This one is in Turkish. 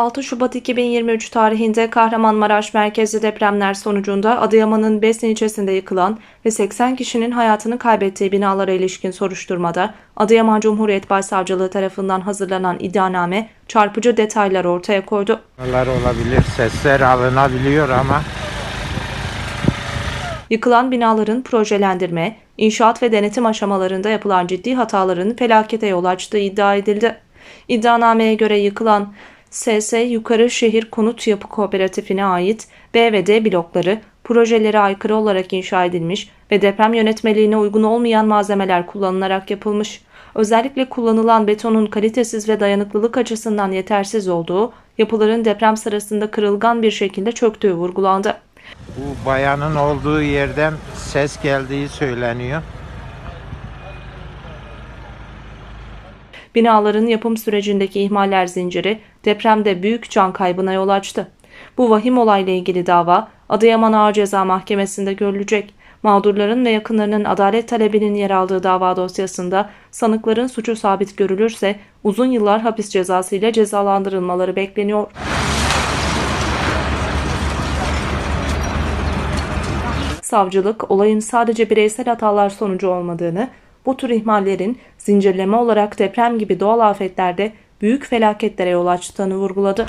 6 Şubat 2023 tarihinde Kahramanmaraş merkezli depremler sonucunda Adıyaman'ın Besni ilçesinde yıkılan ve 80 kişinin hayatını kaybettiği binalara ilişkin soruşturmada Adıyaman Cumhuriyet Başsavcılığı tarafından hazırlanan iddianame çarpıcı detaylar ortaya koydu. Olabilir, sesler alınabiliyor ama Yıkılan binaların projelendirme, inşaat ve denetim aşamalarında yapılan ciddi hataların felakete yol açtığı iddia edildi. İddianameye göre yıkılan SS Yukarı Şehir Konut Yapı Kooperatifine ait B ve D blokları projelere aykırı olarak inşa edilmiş ve deprem yönetmeliğine uygun olmayan malzemeler kullanılarak yapılmış. Özellikle kullanılan betonun kalitesiz ve dayanıklılık açısından yetersiz olduğu, yapıların deprem sırasında kırılgan bir şekilde çöktüğü vurgulandı. bu bayanın olduğu yerden ses geldiği söyleniyor. Binaların yapım sürecindeki ihmaller zinciri depremde büyük can kaybına yol açtı. Bu vahim olayla ilgili dava Adıyaman Ağır Ceza Mahkemesi'nde görülecek. Mağdurların ve yakınlarının adalet talebinin yer aldığı dava dosyasında sanıkların suçu sabit görülürse uzun yıllar hapis cezası ile cezalandırılmaları bekleniyor. Savcılık olayın sadece bireysel hatalar sonucu olmadığını, bu tür ihmallerin zincirleme olarak deprem gibi doğal afetlerde büyük felaketlere yol açtığını vurguladı.